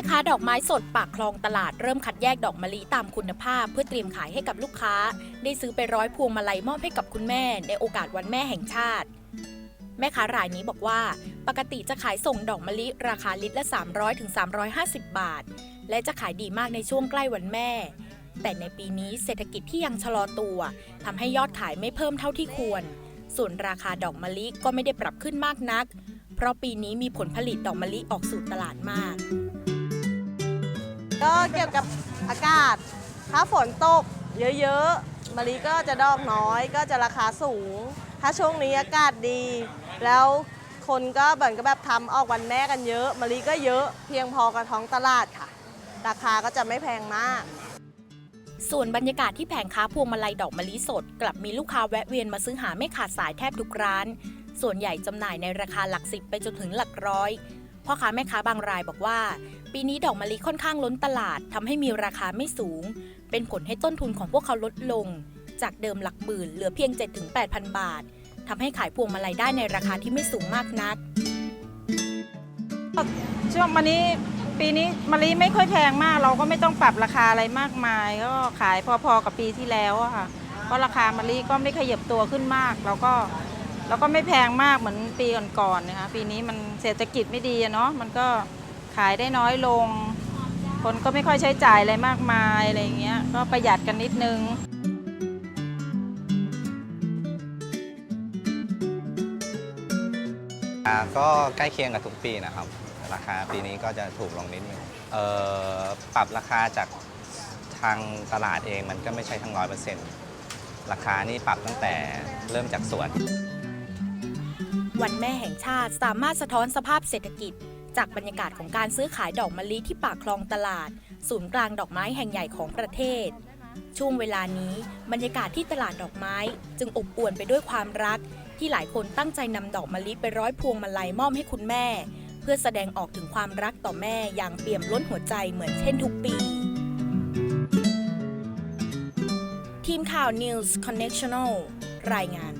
ม่ค้าดอกไม้สดปากคลองตลาดเริ่มคัดแยกดอกมะลิตามคุณภาพ เพื่อเตรียมขายให้กับลูกค้า ได้ซื้อไปร้อยพวงมาลัยมอบให้กับคุณแม่ ในโอกาสวันแม่แห่งชาติ แม่ค้ารายนี้บอกว่า ปกติจะขายส่งดอกมะลิราคาลิตรละ 300ถึง350 บาท และจะขายดีมากในช่วงใกล้วันแม่ แต่ในปีนี้เศรษฐกิจที่ยังชะลอตัวทำให้ยอดขายไม่เพิ่มเท่าที่ควร ส่วนราคาดอกมะลิก็ไม่ได้ปรับขึ้นมากนัก เพราะปีนี้มีผลผลิตดอกมะลิออกสู่ตลาดมาก เกี่ยวกับอากาศ ถ้าฝนตกเยอะๆมะลิก็จะดอกน้อยก็จะราคาสูง ถ้าช่วงนี้อากาศดี แล้วคนก็เหมือนกับแบบทำออกวันแม่กันเยอะมะลิก็เยอะเพียงพอกับท้องตลาดค่ะ ราคาก็จะไม่แพงมากส่วนบรรยากาศที่แผงค้าพวงมาลัยดอกมะลิสด กลับมีลูกค้าแวะเวียนมาซื้อหาไม่ขาดสายแทบทุกร้าน ส่วนใหญ่จำหน่ายในราคาหลักสิบไปจนถึงหลักร้อย พ่อค้าแม่ค้าบางรายบอกว่า ปีนี้ดอกมะลิค่อนข้างล้นตลาดทำให้มีราคาไม่สูง เป็นผลให้ต้นทุนของพวกเขาลดลง จากเดิมหลักหมื่นเหลือเพียง 7-8,000 บาททำให้ขายพวงมาลัยได้ในราคาที่ไม่สูงมากนักช่วงมานี้ปีนี้มะลิไม่ค่อยแพงมาก เราก็ไม่ต้องปรับราคาอะไรมากมาย ก็ขายพอๆกับปีที่แล้วอะค่ะเพราะราคามะลิก็ไม่ขยับตัวขึ้นมากเราก็ เราก็ไม่แพงมากเหมือนปีก่อนๆนะคะปีนี้มันเศรษฐกิจไม่ดีอะเนาะมันก็ขายได้น้อยลง คนก็ไม่ค่อยใช้จ่ายอะไรมากมายอะไรอย่างเงี้ยก็ประหยัดกันนิดนึง อ่าก็ใกล้เคียงกับทุกปีนะครับ ราคาปีนี้ก็จะถูกลงนิดนึงเอ่อปรับราคาจากทางตลาดเองมันก็ไม่ใช่ทั้งร้อยเปอร์เซ็นต์ราคานี่ปรับตั้งแต่เริ่มจากสวน วันแม่แห่งชาติสามารถสะท้อนสภาพเศรษฐกิจ จากบรรยากาศของการซื้อขายดอกมะลิที่ปากคลองตลาด ศูนย์กลางดอกไม้แห่งใหญ่ของประเทศ ช่วงเวลานี้บรรยากาศที่ตลาดดอกไม้ จึงอบอวลไปด้วยความรัก ที่หลายคนตั้งใจนำดอกมะลิไปร้อยพวงมาลัยมอบให้คุณแม่ เพื่อแสดงออกถึงความรักต่อแม่อย่างเปี่ยมล้นหัวใจเหมือนเช่นทุกปีทีมข่าว News Connectional รายงาน